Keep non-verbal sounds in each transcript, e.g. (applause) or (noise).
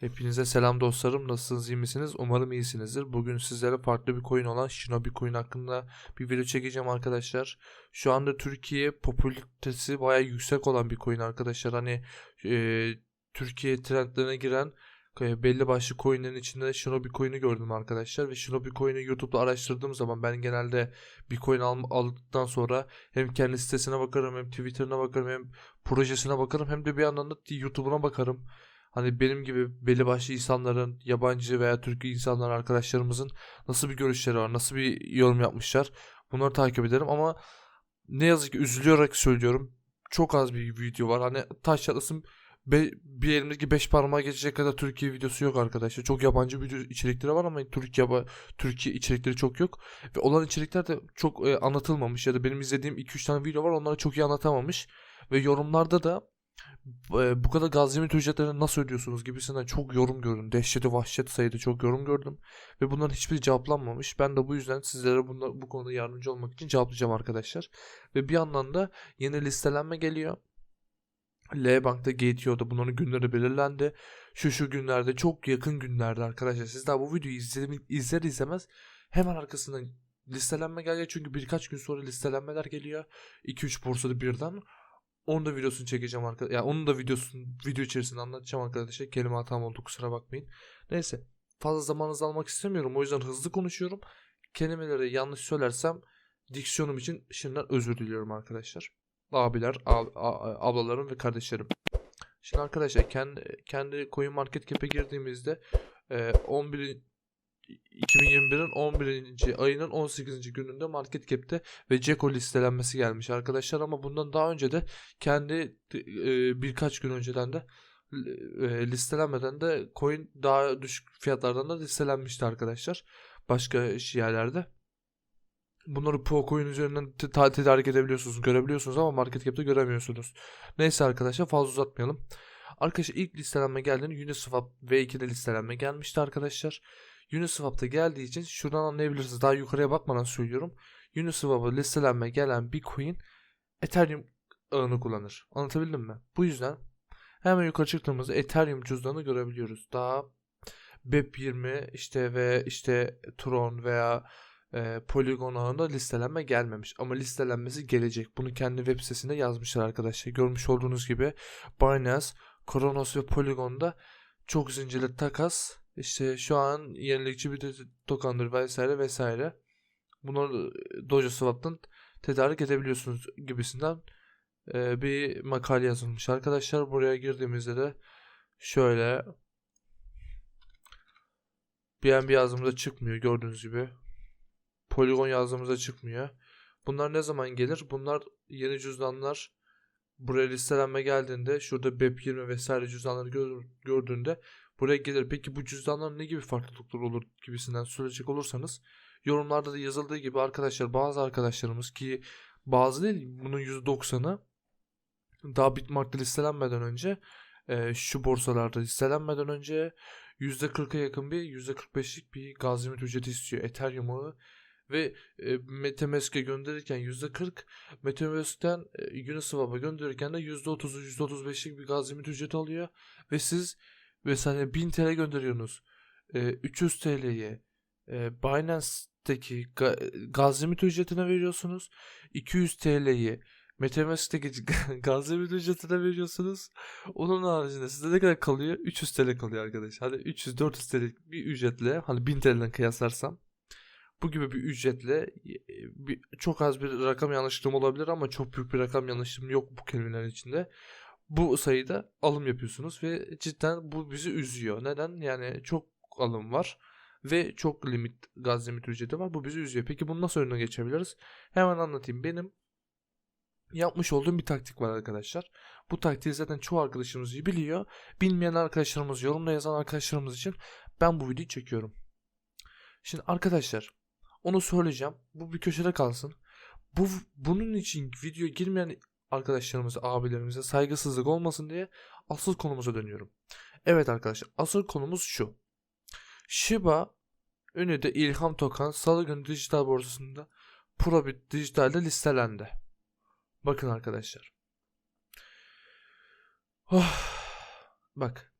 Hepinize selam dostlarım. Nasılsınız, iyi misiniz? Umarım iyisinizdir. Bugün sizlere farklı bir coin olan Shinobi coin hakkında bir video çekeceğim arkadaşlar. Şu anda Türkiye popülaritesi bayağı yüksek olan bir coin arkadaşlar. Hani e, Türkiye trendlerine giren e, belli başlı coinlerin içinde Shinobi coin'i gördüm arkadaşlar. Ve Shinobi coin'i YouTube'da araştırdığım zaman ben genelde bir coin al, aldıktan sonra hem kendi sitesine bakarım hem Twitter'ına bakarım hem projesine bakarım hem de bir yandan da YouTube'una bakarım. Hani benim gibi belli başlı insanların, yabancı veya Türk insanlar arkadaşlarımızın nasıl bir görüşleri var, nasıl bir yorum yapmışlar. Bunları takip ederim ama ne yazık ki üzülüyorak söylüyorum. Çok az bir video var. Hani taş çatlasın be, bir elimizdeki 5 parmağa geçecek kadar Türkiye videosu yok arkadaşlar. Çok yabancı video içerikleri var ama Türkiye Türkiye içerikleri çok yok. Ve olan içerikler de çok e, anlatılmamış ya da benim izlediğim 2-3 tane video var onları çok iyi anlatamamış. Ve yorumlarda da bu kadar gaz limit ücretlerini nasıl ödüyorsunuz gibisinden çok yorum gördüm. Dehşeti vahşet sayıda çok yorum gördüm. Ve bunların hiçbiri cevaplanmamış. Ben de bu yüzden sizlere bunda, bu konuda yardımcı olmak için cevaplayacağım arkadaşlar. Ve bir yandan da yeni listelenme geliyor. L Bank'ta GTO'da bunların günleri belirlendi. Şu şu günlerde çok yakın günlerde arkadaşlar. Siz daha bu videoyu izler, izler izlemez hemen arkasından listelenme gelecek. Çünkü birkaç gün sonra listelenmeler geliyor. 2-3 borsada birden. Onun da videosunu çekeceğim arkadaşlar. Yani onun da videosunu video içerisinde anlatacağım arkadaşlar. Kelime hatam oldu kusura bakmayın. Neyse fazla zamanınızı almak istemiyorum. O yüzden hızlı konuşuyorum. Kelimeleri yanlış söylersem diksiyonum için şimdiden özür diliyorum arkadaşlar. Abiler, ab, ablalarım ve kardeşlerim. Şimdi arkadaşlar kendi kendi Coin Market Cap'e girdiğimizde 11 2021'in 11. ayının 18. gününde Market Cap'te ve Ceko listelenmesi gelmiş arkadaşlar ama bundan daha önce de kendi e, birkaç gün önceden de e, listelenmeden de coin daha düşük fiyatlardan da listelenmişti arkadaşlar. Başka yerlerde. Bunları Pro Coin üzerinden tedarik edebiliyorsunuz, görebiliyorsunuz ama Market Cap'te göremiyorsunuz. Neyse arkadaşlar fazla uzatmayalım. Arkadaşlar ilk listelenme geldiğinde Uniswap V2'de listelenme gelmişti arkadaşlar. Uniswap'ta geldiği için şuradan anlayabilirsiniz. Daha yukarıya bakmadan söylüyorum. Uniswap'a listelenme gelen bir coin Ethereum ağını kullanır. Anlatabildim mi? Bu yüzden hemen yukarı çıktığımızda Ethereum cüzdanı görebiliyoruz. Daha BEP20 işte ve işte Tron veya e, Polygon ağında listelenme gelmemiş. Ama listelenmesi gelecek. Bunu kendi web sitesinde yazmışlar arkadaşlar. Görmüş olduğunuz gibi Binance, Kronos ve Polygon'da çok zincirli takas işte şu an yenilikçi bir tokendir vesaire vesaire. Bunları Dojo Swap'tan tedarik edebiliyorsunuz gibisinden e, bir makale yazılmış. Arkadaşlar buraya girdiğimizde de şöyle BNB yazdığımızda çıkmıyor gördüğünüz gibi. Polygon yazdığımızda çıkmıyor. Bunlar ne zaman gelir? Bunlar yeni cüzdanlar buraya listelenme geldiğinde şurada BEP20 vesaire cüzdanları gör, gördüğünde buraya gelir. Peki bu cüzdanların ne gibi farklılıklar olur gibisinden söyleyecek olursanız yorumlarda da yazıldığı gibi arkadaşlar bazı arkadaşlarımız ki bazı değil bunun %90'ı daha Bitmart'ta listelenmeden önce e, şu borsalarda listelenmeden önce %40'a yakın bir %45'lik bir gaz limit ücreti istiyor Ethereum ağı ve e, Metamask'e gönderirken %40 Metamask'ten e, Uniswap'a gönderirken de %30'u %35'lik bir gaz limit ücreti alıyor ve siz mesela 1000 TL gönderiyorsunuz. E, 300 TL'ye e, Binance'deki ga, gaz limit ücretine veriyorsunuz. 200 TL'yi Metamask'teki (laughs) gaz limit ücretine veriyorsunuz. Onun haricinde size ne kadar kalıyor? 300 TL kalıyor arkadaşlar. Hani 300-400 TL bir ücretle hani 1000 TL'den kıyaslarsam bu gibi bir ücretle bir, çok az bir rakam yanlışlığım olabilir ama çok büyük bir rakam yanlışlığım yok bu kelimelerin içinde bu sayıda alım yapıyorsunuz ve cidden bu bizi üzüyor. Neden? Yani çok alım var ve çok limit gaz limit ücreti var. Bu bizi üzüyor. Peki bunu nasıl önüne geçebiliriz? Hemen anlatayım. Benim yapmış olduğum bir taktik var arkadaşlar. Bu taktiği zaten çoğu arkadaşımız biliyor. Bilmeyen arkadaşlarımız, yorumda yazan arkadaşlarımız için ben bu videoyu çekiyorum. Şimdi arkadaşlar onu söyleyeceğim. Bu bir köşede kalsın. Bu bunun için video girmeyen arkadaşlarımıza, abilerimize saygısızlık olmasın diye asıl konumuza dönüyorum. Evet arkadaşlar asıl konumuz şu. Shiba ünlü İlham Tokan Salı günü dijital borsasında Probit dijitalde listelendi. Bakın arkadaşlar. Oh, bak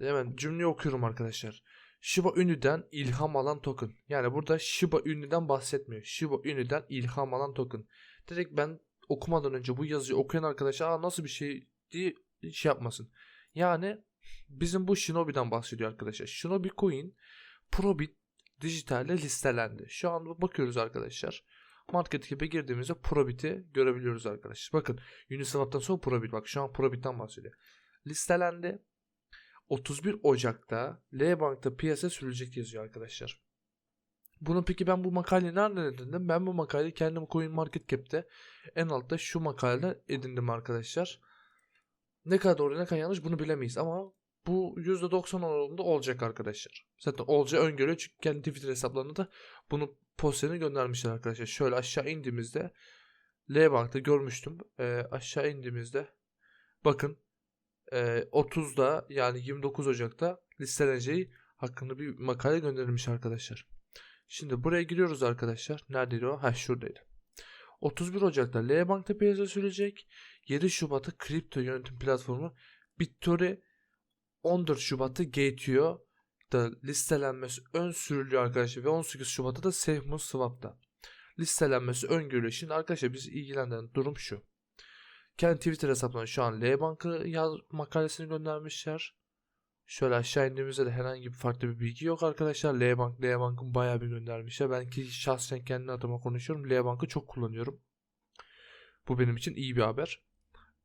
Hemen cümleyi okuyorum arkadaşlar. Shiba Inu'den ilham alan token. Yani burada Shiba Inu'dan bahsetmiyor. Shiba Inu'dan ilham alan token. Direkt ben okumadan önce bu yazıyı okuyan arkadaşlar Aa, nasıl bir şey diye şey yapmasın. Yani bizim bu Shinobi'den bahsediyor arkadaşlar. Shinobi Coin Probit dijitalde listelendi. Şu an bakıyoruz arkadaşlar. Market Cap'e girdiğimizde Probit'i görebiliyoruz arkadaşlar. Bakın Uniswap'tan sonra Probit bak şu an Probit'ten bahsediyor. Listelendi. 31 Ocak'ta L Bank'ta piyasa sürülecek yazıyor arkadaşlar. Bunu peki ben bu makaleyi nereden edindim? Ben bu makaleyi kendim Coin Market Cap'te en altta şu makalede edindim arkadaşlar. Ne kadar doğru ne kadar yanlış bunu bilemeyiz ama bu %90 oranında olacak arkadaşlar. Zaten olacağı öngörüyor çünkü kendi Twitter hesaplarında da bunu posterini göndermişler arkadaşlar. Şöyle aşağı indiğimizde L Bank'ta görmüştüm. Ee, aşağı indiğimizde bakın e, 30'da yani 29 Ocak'ta listeleneceği hakkında bir makale gönderilmiş arkadaşlar. Şimdi buraya giriyoruz arkadaşlar. Neredeydi o? Ha şuradaydı. 31 Ocak'ta L Bank'ta piyasa sürecek. 7 Şubat'ta kripto yönetim platformu Bittori 14 Şubat'ta Gateo da listelenmesi ön sürülüyor arkadaşlar ve 18 Şubat'ta da Seymour Swap'ta listelenmesi öngörülüyor. Şimdi arkadaşlar bizi ilgilendiren durum şu. Kendi Twitter hesaplarına şu an L Bank'ı yaz makalesini göndermişler. Şöyle aşağı indiğimizde de herhangi bir farklı bir bilgi yok arkadaşlar. L Bank, L Bank'ın bayağı bir göndermişler. Ben ki şahsen kendi adıma konuşuyorum. L Bank'ı çok kullanıyorum. Bu benim için iyi bir haber.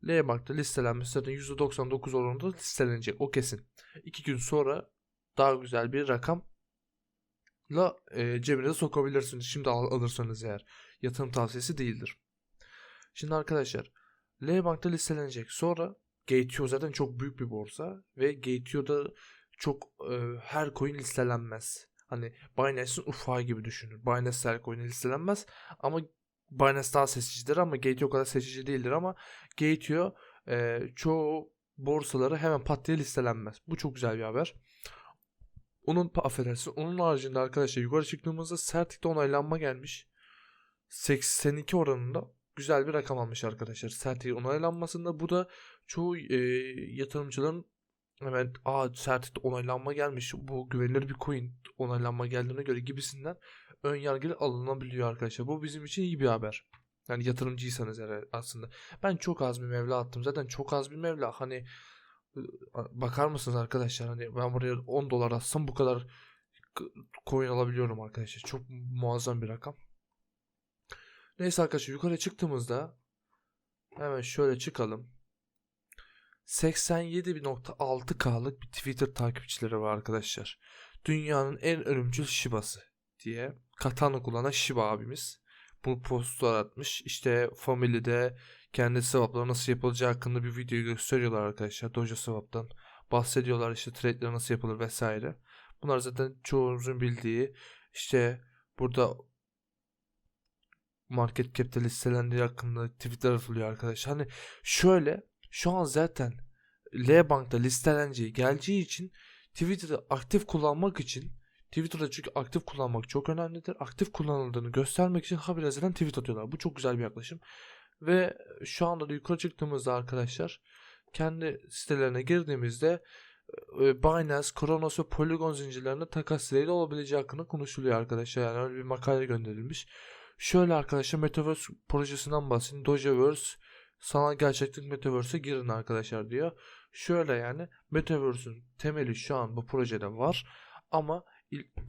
L Bank'ta listelenmesi zaten %99 oranında listelenecek. O kesin. 2 gün sonra daha güzel bir rakamla e, cebinize sokabilirsiniz. Şimdi al, alırsanız eğer. Yatırım tavsiyesi değildir. Şimdi arkadaşlar L Bank'ta listelenecek. Sonra Gateo zaten çok büyük bir borsa ve Gateo'da çok e, her coin listelenmez. Hani Binance'in ufağı gibi düşünün. Binance her coin listelenmez ama Binance daha seçicidir ama Gateo kadar seçici değildir ama Gateo e, çoğu borsaları hemen pat diye listelenmez. Bu çok güzel bir haber. Onun affedersin. Onun haricinde arkadaşlar yukarı çıktığımızda Certic'te onaylanma gelmiş. 82 oranında güzel bir rakam almış arkadaşlar. Certic onaylanmasında bu da çoğu e, yatırımcıların hemen aa Certic'te onaylanma gelmiş. Bu güvenilir bir coin onaylanma geldiğine göre gibisinden ön yargılı alınabiliyor arkadaşlar. Bu bizim için iyi bir haber. Yani yatırımcıysanız eğer aslında. Ben çok az bir mevla attım. Zaten çok az bir mevla. Hani bakar mısınız arkadaşlar? Hani ben buraya 10 dolar atsam bu kadar coin alabiliyorum arkadaşlar. Çok muazzam bir rakam. Neyse arkadaşlar yukarı çıktığımızda hemen şöyle çıkalım. 87.6K'lık bir Twitter takipçileri var arkadaşlar. Dünyanın en ölümcül Shiba'sı diye Katana kullanan Shiba abimiz bu postlar atmış. İşte Family'de kendi swapları nasıl yapılacağı hakkında bir video gösteriyorlar arkadaşlar. Doja swap'tan bahsediyorlar işte trade'ler nasıl yapılır vesaire. Bunlar zaten çoğunuzun bildiği işte burada market cap'te listelendiği hakkında tweetler atılıyor arkadaşlar. Hani şöyle şu an zaten L Bank'ta listeleneceği geleceği için Twitter'ı aktif kullanmak için Twitter'da çünkü aktif kullanmak çok önemlidir. Aktif kullanıldığını göstermek için habire zaten tweet atıyorlar. Bu çok güzel bir yaklaşım. Ve şu anda da yukarı çıktığımızda arkadaşlar kendi sitelerine girdiğimizde e, Binance, Kronos ve Polygon zincirlerinde takas siteleri olabileceği hakkında konuşuluyor arkadaşlar. Yani öyle bir makale gönderilmiş. Şöyle arkadaşlar Metaverse projesinden bahsedin. Dogeverse sanal gerçeklik Metaverse'e girin arkadaşlar diyor. Şöyle yani Metaverse'ün temeli şu an bu projede var ama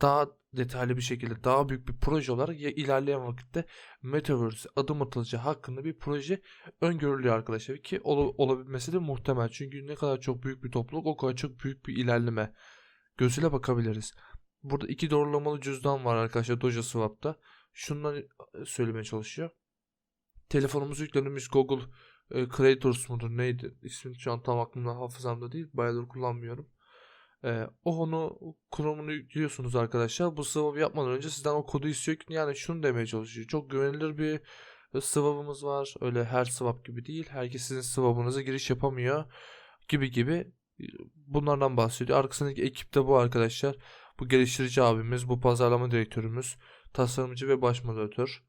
daha detaylı bir şekilde daha büyük bir proje olarak ya ilerleyen vakitte Metaverse adım atılacağı hakkında bir proje öngörülüyor arkadaşlar ki ol, olabilmesi de muhtemel. Çünkü ne kadar çok büyük bir topluluk o kadar çok büyük bir ilerleme gözüyle bakabiliriz. Burada iki doğrulamalı cüzdan var arkadaşlar Doja Swap'ta. Şunları söylemeye çalışıyor. Telefonumuzu yüklenmiş Google e, Creators mudur neydi? İsmi şu an tam aklımda hafızamda değil. Bayağıdır kullanmıyorum. E, o onu Chrome'unu yüklüyorsunuz arkadaşlar. Bu swap'ı yapmadan önce sizden o kodu istiyor. Yani şunu demeye çalışıyor. Çok güvenilir bir swap'ımız var. Öyle her swap gibi değil. Herkes sizin swap'ınıza giriş yapamıyor. Gibi gibi bunlardan bahsediyor. Arkasındaki ekip de bu arkadaşlar. Bu geliştirici abimiz, bu pazarlama direktörümüz, tasarımcı ve baş moderatör.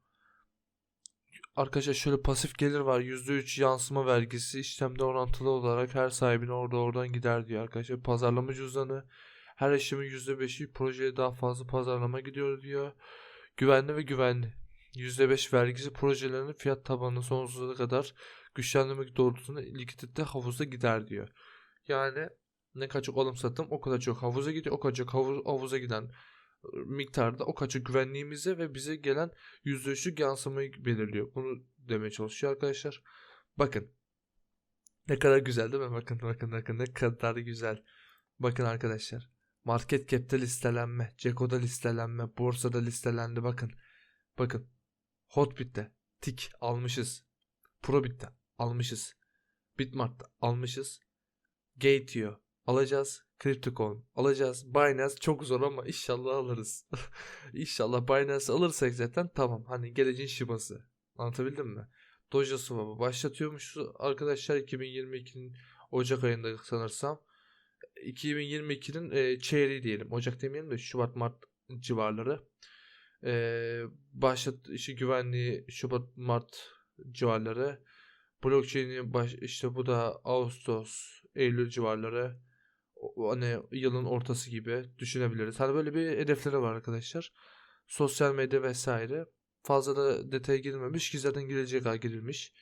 Arkadaşlar şöyle pasif gelir var. %3 yansıma vergisi işlemde orantılı olarak her sahibine orada oradan gider diyor arkadaşlar. Pazarlama cüzdanı her işlemin %5'i projeye daha fazla pazarlama gidiyor diyor. Güvenli ve güvenli. %5 vergisi projelerinin fiyat tabanını sonsuza kadar güçlendirmek doğrultusunda likidite havuza gider diyor. Yani ne kadar çok alım satım o kadar çok havuza gidiyor. O kadar çok havuz, havuza giden miktarda o çok güvenliğimize ve bize gelen %3'lük yansımayı belirliyor. Bunu demeye çalışıyor arkadaşlar. Bakın. Ne kadar güzel değil mi? Bakın bakın bakın ne kadar güzel. Bakın arkadaşlar. Market cap'te listelenme, Ceko'da listelenme, borsada listelendi bakın. Bakın. Hotbit'te tik almışız. Probit'te almışız. Bitmart'ta almışız. Gateo alacağız. Crypto.com alacağız. Binance çok zor ama inşallah alırız. (laughs) inşallah Binance alırsak zaten tamam. Hani geleceğin şibası. Anlatabildim mi? Doja Swap'ı başlatıyormuş arkadaşlar 2022'nin Ocak ayında sanırsam. 2022'nin e, çeyreği diyelim. Ocak demeyelim de Şubat Mart civarları. E, başlat işi güvenliği Şubat Mart civarları. Blockchain'i baş, işte bu da Ağustos Eylül civarları. Hani yılın ortası gibi düşünebiliriz. Hani böyle bir hedefleri var arkadaşlar. Sosyal medya vesaire. Fazla da detaya girilmemiş ki zaten girecek ha girilmiş.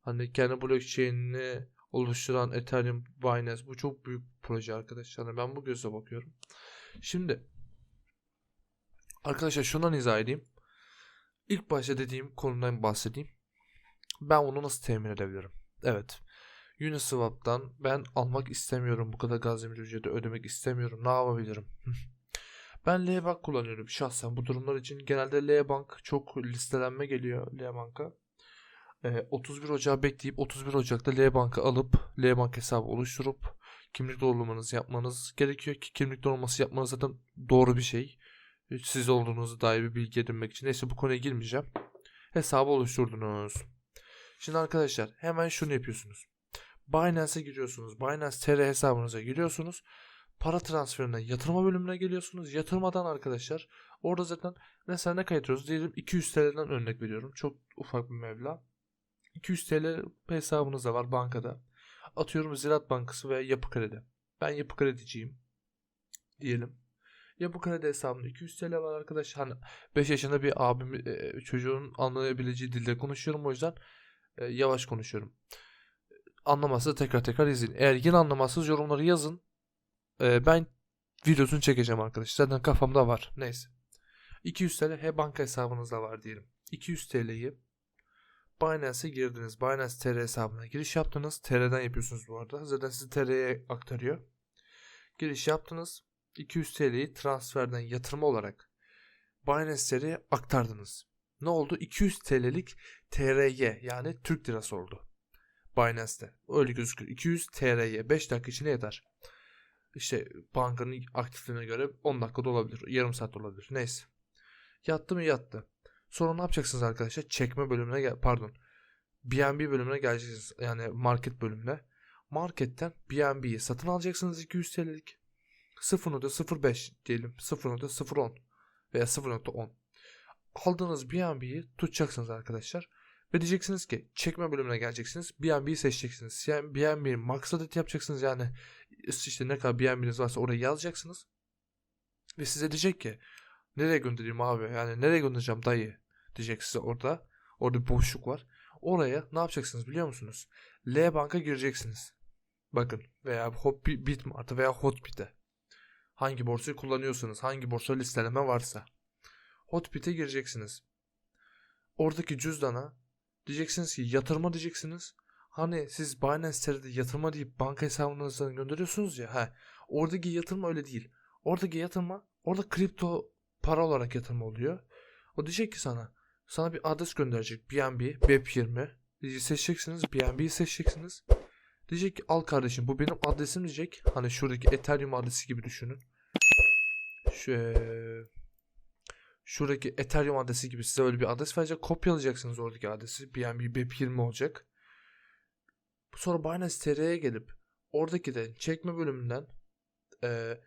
Hani kendi blockchain'ini oluşturan Ethereum, Binance bu çok büyük bir proje arkadaşlar. Hani ben bu gözle bakıyorum. Şimdi arkadaşlar şundan izah edeyim. İlk başta dediğim konudan bahsedeyim. Ben bunu nasıl temin edebilirim? Evet. Uniswap'tan ben almak istemiyorum. Bu kadar gaz demir ücreti ödemek istemiyorum. Ne yapabilirim? (laughs) ben L-Bank kullanıyorum şahsen bu durumlar için. Genelde L-Bank çok listelenme geliyor L-Bank'a. Ee, 31 Ocağı bekleyip 31 Ocak'ta L-Bank'ı alıp L-Bank hesabı oluşturup kimlik doğrulamanızı yapmanız gerekiyor ki kimlik doğrulaması yapmanız zaten doğru bir şey. Siz olduğunuzu dair bir bilgi edinmek için. Neyse bu konuya girmeyeceğim. Hesabı oluşturdunuz. Şimdi arkadaşlar hemen şunu yapıyorsunuz. Binance'e giriyorsunuz. Binance TR hesabınıza giriyorsunuz. Para transferine yatırma bölümüne geliyorsunuz. Yatırmadan arkadaşlar orada zaten mesela ne kaydediyoruz? Diyelim 200 TL'den örnek veriyorum. Çok ufak bir meblağ. 200 TL hesabınız da var bankada. Atıyorum Ziraat Bankası veya Yapı Kredi. Ben Yapı Krediciyim. Diyelim. Yapı Kredi hesabımda 200 TL var arkadaşlar. Hani 5 yaşında bir abim e, çocuğun anlayabileceği dilde konuşuyorum o yüzden e, yavaş konuşuyorum. Anlamazsa tekrar tekrar izleyin. Eğer yine anlamazsınız yorumları yazın. E, ben videosunu çekeceğim arkadaşlar. Zaten kafamda var. Neyse. 200 TL he banka hesabınızda var diyelim. 200 TL'yi Binance'e girdiniz. Binance TR hesabına giriş yaptınız. TR'den yapıyorsunuz bu arada. Zaten sizi TR'ye aktarıyor. Giriş yaptınız. 200 TL'yi transferden yatırma olarak Binance TR'ye aktardınız. Ne oldu? 200 TL'lik TRY yani Türk lirası oldu. Binance'te. Öyle gözüküyor. 200 TRY 5 dakika içinde yeter. İşte bankanın aktifliğine göre 10 dakikada olabilir. Yarım saat olabilir. Neyse. Yattı mı yattı. Sonra ne yapacaksınız arkadaşlar? Çekme bölümüne gel pardon. BNB bölümüne geleceksiniz. Yani market bölümüne. Marketten BNB'yi satın alacaksınız 200 TL'lik. 0.05 diyelim. 0.010 veya 0.10. Aldığınız BNB'yi tutacaksınız arkadaşlar. Ve diyeceksiniz ki çekme bölümüne geleceksiniz. BNB'yi seçeceksiniz. Yani BNB'yi max adet yapacaksınız. Yani işte ne kadar BNB'niz varsa oraya yazacaksınız. Ve size diyecek ki nereye göndereyim abi? Yani nereye göndereceğim dayı? Diyecek size orada. Orada bir boşluk var. Oraya ne yapacaksınız biliyor musunuz? L banka gireceksiniz. Bakın veya Hot Bitmart'a veya Hotbit'e. Hangi borsayı kullanıyorsanız, hangi borsa listeleme varsa. Hotbit'e gireceksiniz. Oradaki cüzdana diyeceksiniz ki yatırma diyeceksiniz. Hani siz Binance TR'de yatırma deyip banka hesabınızdan gönderiyorsunuz ya. He, oradaki yatırma öyle değil. Oradaki yatırma orada kripto para olarak yatırma oluyor. O diyecek ki sana sana bir adres gönderecek. BNB, BEP20. Seçeceksiniz. BNB'yi seçeceksiniz. Diyecek ki al kardeşim bu benim adresim diyecek. Hani şuradaki Ethereum adresi gibi düşünün. Şu, şuradaki Ethereum adresi gibi size öyle bir adres verecek. Kopyalayacaksınız oradaki adresi. BNB BEP20 olacak. Sonra Binance TR'ye gelip oradaki de çekme bölümünden eee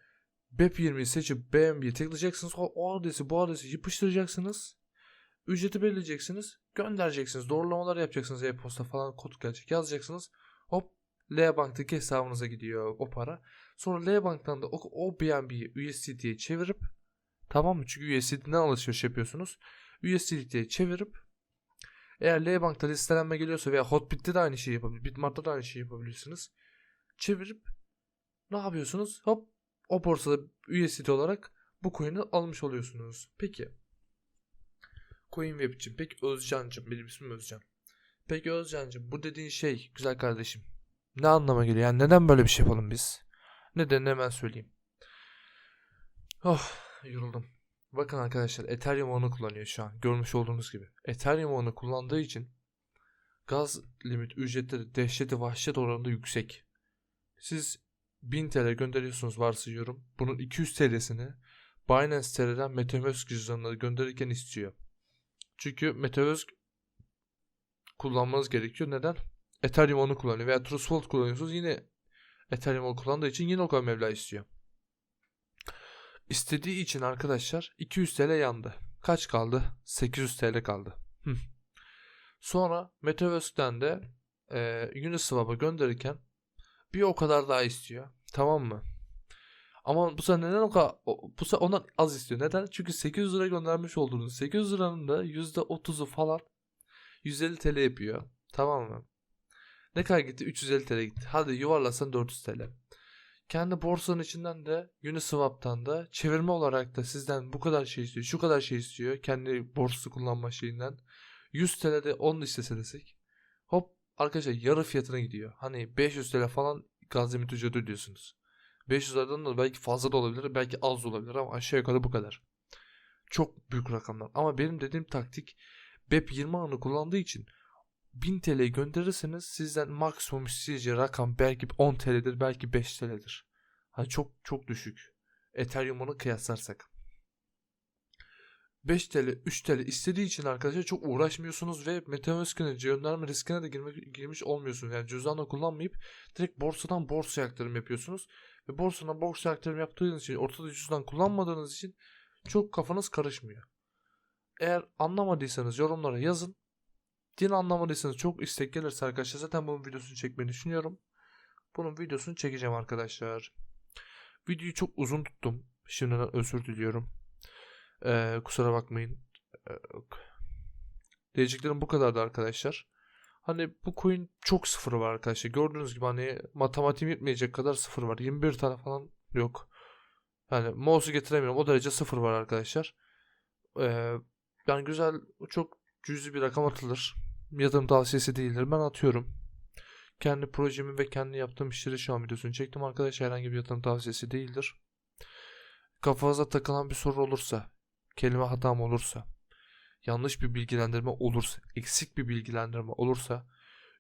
BEP20'yi seçip BNB'ye tıklayacaksınız. O, o adresi bu adresi yapıştıracaksınız. Ücreti belirleyeceksiniz. Göndereceksiniz. Doğrulamalar yapacaksınız. E-posta falan kod gelecek. Yazacaksınız. Hop L Bank'taki hesabınıza gidiyor o para. Sonra L Bank'tan da o, o BNB'yi USDT'ye çevirip tamam mı? Çünkü USDT'den alışveriş yapıyorsunuz. USDT'ye çevirip eğer L Bank'ta listelenme geliyorsa veya Hotbit'te de aynı şeyi yapabilir. Bitmart'ta da aynı şeyi yapabilirsiniz. Çevirip ne yapıyorsunuz? Hop o borsada USDT olarak bu coin'i almış oluyorsunuz. Peki. CoinWeb'cim. Peki Özcan'cım. Benim ismim Özcan. Peki Özcan'cım bu dediğin şey güzel kardeşim. Ne anlama geliyor? Yani neden böyle bir şey yapalım biz? Nedenini hemen söyleyeyim. Oh yoruldum. Bakın arkadaşlar Ethereum onu kullanıyor şu an. Görmüş olduğunuz gibi. Ethereum onu kullandığı için gaz limit ücretleri dehşeti vahşet oranında yüksek. Siz 1000 TL gönderiyorsunuz varsayıyorum. Bunun 200 TL'sini Binance TL'den MetaMask cüzdanına gönderirken istiyor. Çünkü MetaMask kullanmanız gerekiyor. Neden? Ethereum onu kullanıyor veya Trust kullanıyorsunuz yine Ethereum onu kullandığı için yine o kadar meblağ istiyor. İstediği için arkadaşlar 200 TL yandı. Kaç kaldı? 800 TL kaldı. Sonra Metaverse'den de e, Uniswap'a gönderirken bir o kadar daha istiyor. Tamam mı? Ama bu sefer neden o kadar bu sefer ondan az istiyor. Neden? Çünkü 800 lira göndermiş olduğunuz 800 liranın da %30'u falan 150 TL yapıyor. Tamam mı? Ne kadar gitti? 350 TL gitti. Hadi yuvarlasan 400 TL. Kendi borsanın içinden de Uniswap'tan da çevirme olarak da sizden bu kadar şey istiyor. Şu kadar şey istiyor. Kendi borsası kullanma şeyinden. 100 TL'de 10 istese desek. Hop arkadaşlar yarı fiyatına gidiyor. Hani 500 TL falan gaz limit ücreti ödüyorsunuz. 500 liradan da belki fazla da olabilir. Belki az da olabilir ama aşağı yukarı bu kadar. Çok büyük rakamlar. Ama benim dediğim taktik BEP 20 anı kullandığı için 1000 TL gönderirseniz sizden maksimum isteyeceği rakam belki 10 TL'dir belki 5 TL'dir. Hani çok çok düşük. Ethereum'unu kıyaslarsak. 5 TL, 3 TL istediği için arkadaşlar çok uğraşmıyorsunuz ve MetaMask'ine gönderme riskine de girme, girmiş olmuyorsunuz. Yani cüzdanla kullanmayıp direkt borsadan borsaya aktarım yapıyorsunuz. Ve borsadan borsaya aktarım yaptığınız için ortada cüzdan kullanmadığınız için çok kafanız karışmıyor. Eğer anlamadıysanız yorumlara yazın. Din anlamadıysanız çok istek gelirse arkadaşlar zaten bunun videosunu çekmeyi düşünüyorum. Bunun videosunu çekeceğim arkadaşlar. Videoyu çok uzun tuttum. Şimdiden özür diliyorum. Ee, kusura bakmayın. Ee, diyeceklerim bu kadardı arkadaşlar. Hani bu coin çok sıfırı var arkadaşlar. Gördüğünüz gibi hani matematiğim yetmeyecek kadar sıfır var. 21 tane falan yok. Yani mouse'u getiremiyorum. O derece sıfır var arkadaşlar. Ee, yani güzel çok cüzi bir rakam atılır. Yatırım tavsiyesi değildir. Ben atıyorum. Kendi projemi ve kendi yaptığım işleri şu an videosunu çektim arkadaşlar. Herhangi bir yatırım tavsiyesi değildir. Kafanıza takılan bir soru olursa, kelime hatam olursa, yanlış bir bilgilendirme olursa, eksik bir bilgilendirme olursa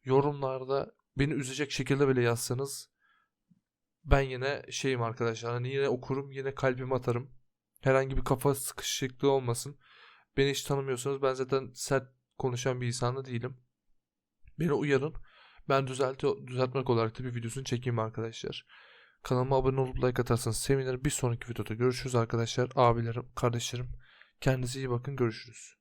yorumlarda beni üzecek şekilde bile yazsanız ben yine şeyim arkadaşlar. Hani yine okurum, yine kalbimi atarım. Herhangi bir kafa sıkışıklığı olmasın. Beni hiç tanımıyorsanız ben zaten sert konuşan bir insan da değilim. Beni uyarın. Ben düzelti, düzeltmek olarak da bir videosunu çekeyim arkadaşlar. Kanalıma abone olup like atarsanız sevinirim. Bir sonraki videoda görüşürüz arkadaşlar. Abilerim, kardeşlerim. Kendinize iyi bakın. Görüşürüz.